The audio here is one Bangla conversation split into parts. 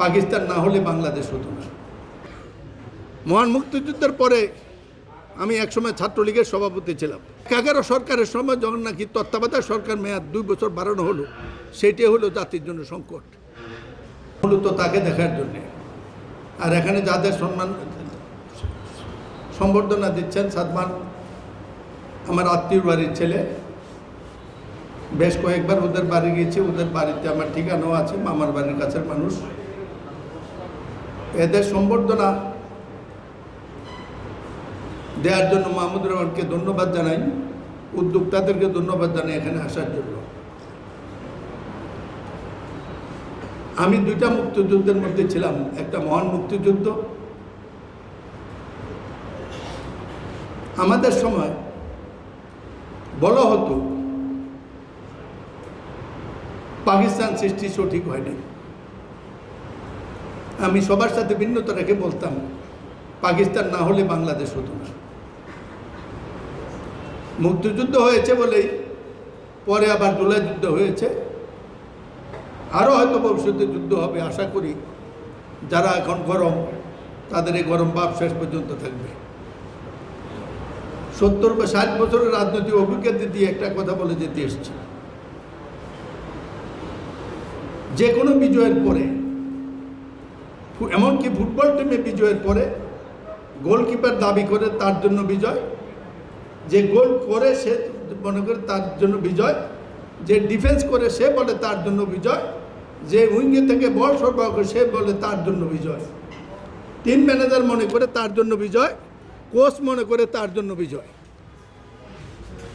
পাকিস্তান না হলে বাংলাদেশ হতো না। মহান মুক্তিযুদ্ধের পরে আমি একসময় ছাত্রলীগের সভাপতি ছিলাম। এগারো সরকারের সময় যখন নাকি তত্ত্বাবধায়ক সরকার মেয়াদ দুই বছর বাড়ানো হলো, সেটাই হলো জাতির জন্য সংকট। মূলত তাকে দেখার জন্যে। আর এখানে যাদের সম্মান, সম্বর্ধনা দিচ্ছেন সাদমান, আমার আত্মীয় বাড়ির ছেলে। বেশ কয়েকবার ওদের বাড়ি গিয়েছি, ওদের বাড়িতে আমার ঠিকানাও আছে, মামার বাড়ির কাছের মানুষ। এদের সম্বর্ধনা দেওয়ার জন্য মাহমুদুর রহমানকে ধন্যবাদ জানাই, উদ্যোক্তাদেরকে ধন্যবাদ জানাই এখানে আসার জন্য। আমি দুইটা মুক্তিযুদ্ধের মধ্যে ছিলাম, একটা মহান মুক্তিযুদ্ধ। আমাদের সময় বলা হতো, পাকিস্তান সৃষ্টি সঠিক হয়নি আমি সবার সাথে ভিন্নতা রেখে বলতাম, পাকিস্তান না হলে বাংলাদেশ হতো না। মুক্তিযুদ্ধ হয়েছে বলেই পরে আবার জুলাই যুদ্ধ হয়েছে। আরও হয়তো ভবিষ্যতে যুদ্ধ হবে, আশা করি। যারা এখন গরম, তাদের এই গরম ভাব শেষ পর্যন্ত থাকবে। সত্তর বা ষাট বছরের রাজনৈতিক অভিজ্ঞতা দিয়ে একটা কথা বলে যেতে এসছি। যে কোনো বিজয়ের পরে এমনকি ফুটবল টিমে বিজয়ের পরে গোলকিপার দাবি করে তার জন্য বিজয়। যে গোল করে সে মনে করে তার জন্য বিজয়। যে ডিফেন্স করে সে বলে তার জন্য বিজয়। যে উইঙ্গে থেকে বল সরবরাহ করে সে বলে তার জন্য বিজয়। টিম ম্যানেজার মনে করে তার জন্য বিজয়। কোচ মনে করে তার জন্য বিজয়।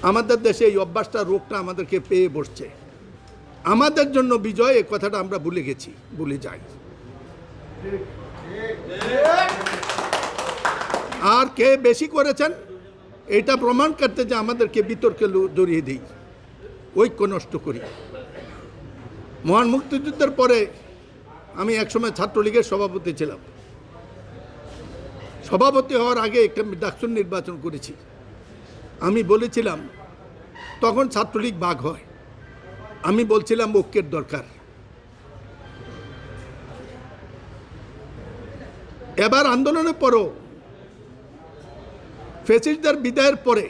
আমাদের দেশে এই অভ্যাসটা রোগটা আমাদেরকে পেয়ে বসছে। আমাদের জন্য বিজয়, এ কথাটা আমরা ভুলে গেছি, ভুলে যাই। আর কে বেশি করেছেন? এটা প্রমাণ করতে যে আমাদেরকে বিতর্কে জড়িয়ে দিই। ঐক্য নষ্ট করি। মহান মুক্তিযুদ্ধের পরে আমি একসময় ছাত্রলীগের সভাপতি ছিলাম। সভাপতি হওয়ার আগে একটা ডাকসুন নির্বাচন করেছি। আমি বলেছিলাম, তখন ছাত্রলীগ বাঘ হয়। আমি বলছিলাম, ঐক্যের দরকার। এবার আন্দোলনের পরও ফেসিসদের বিদায়ের পরে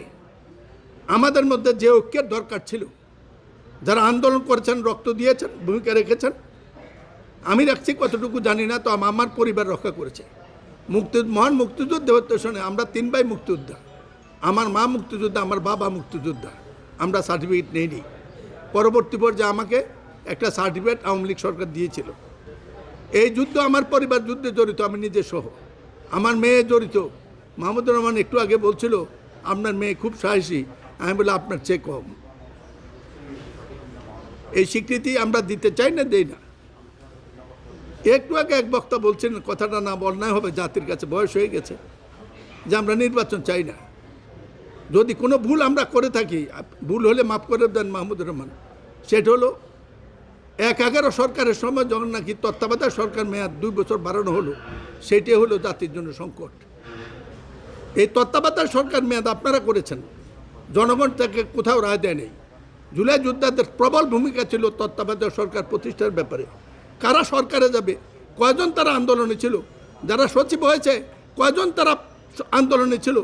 আমাদের মধ্যে যে ঐক্যের দরকার ছিল, যারা আন্দোলন করেছেন, রক্ত দিয়েছেন, ভূমিকা রেখেছেন, আমি রাখছি কতটুকু জানি না, তো আমার পরিবার রক্ষা করেছে। মুক্তি মহান মুক্তিযুদ্ধ শোনে আমরা তিন ভাই মুক্তিযোদ্ধা। আমার মা মুক্তিযোদ্ধা, আমার বাবা মুক্তিযোদ্ধা। আমরা সার্টিফিকেট নেইনি। পরবর্তী পর্যায়ে আমাকে একটা সার্টিফিকেট আওয়ামী লীগ সরকার দিয়েছিল। এই যুদ্ধ আমার পরিবার যুদ্ধে জড়িত, আমি নিজে সহ। আমার মেয়ে জড়িত। মাহমুদুর রহমান একটু আগে বলছিল, আপনার মেয়ে খুব সাহসী। আমি বলে আপনার চেয়ে কম। এই স্বীকৃতি আমরা দিতে চাই না, দেই না। একটু আগে এক বক্তা বলছেন কথাটা না বলনাই হবে, জাতির কাছে বয়স হয়ে গেছে, যে আমরা নির্বাচন চাই না। যদি কোনো ভুল আমরা করে থাকি, ভুল হলে মাফ করে দেন মাহমুদুর রহমান। সেটা হলো এক এগারো সরকারের সময় যখন নাকি তত্ত্বাবধায়ক সরকার মেয়াদ দুই বছর বাড়ানো হলো সেটাই হলো জাতির জন্য সংকট। এই তত্ত্বাবধায়ক সরকার মেয়াদ আপনারা করেছেন, জনগণ তাকে কোথাও রায় দেয় নেই। জুলাই যোদ্ধাদের প্রবল ভূমিকা ছিল তত্ত্বাবধায়ক সরকার প্রতিষ্ঠার ব্যাপারে। কারা সরকারে যাবে, কয়জন তারা আন্দোলনে ছিল, যারা সচিব হয়েছে, কয়জন তারা আন্দোলনে ছিল,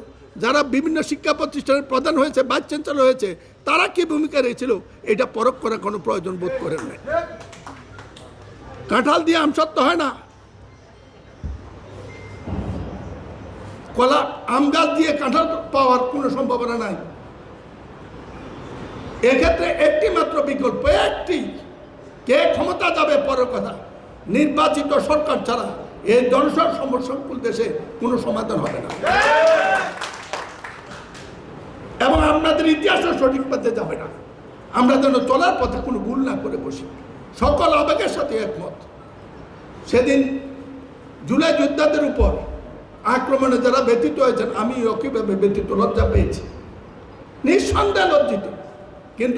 যারা বিভিন্ন শিক্ষা প্রতিষ্ঠানের প্রধান হয়েছে, ভাইস চ্যান্সেলর হয়েছে, তারা কি ভূমিকা রেখেছিল, এটা পরখ করার কোনো প্রয়োজন বোধ করেন না কাঁঠাল দিয়ে আম সত্য হয় না? কলা, আম গাছ দিয়ে কাঁঠাল পাওয়ার কোনো সম্ভাবনা নাই। এক্ষেত্রে একটি মাত্র বিকল্প, একটি। কে ক্ষমতা যাবে পরের কথা? নির্বাচিত সরকার ছাড়া এই জনসংখ্যা সমসংকুল দেশে কোনো সমাধান হবে না। এবং আপনাদের ইতিহাসও সঠিক পথে যাবে না। আমরা যেন চলার পথে কোনো ভুল না করে বসি। সকল আবেগের সাথে একমত। সেদিন জুলাই যোদ্ধাদের উপর আক্রমণে যারা ব্যতীত হয়েছেন আমি কীভাবে ব্যতীত লজ্জা পেয়েছি? নিঃসন্দেহে লজ্জিত।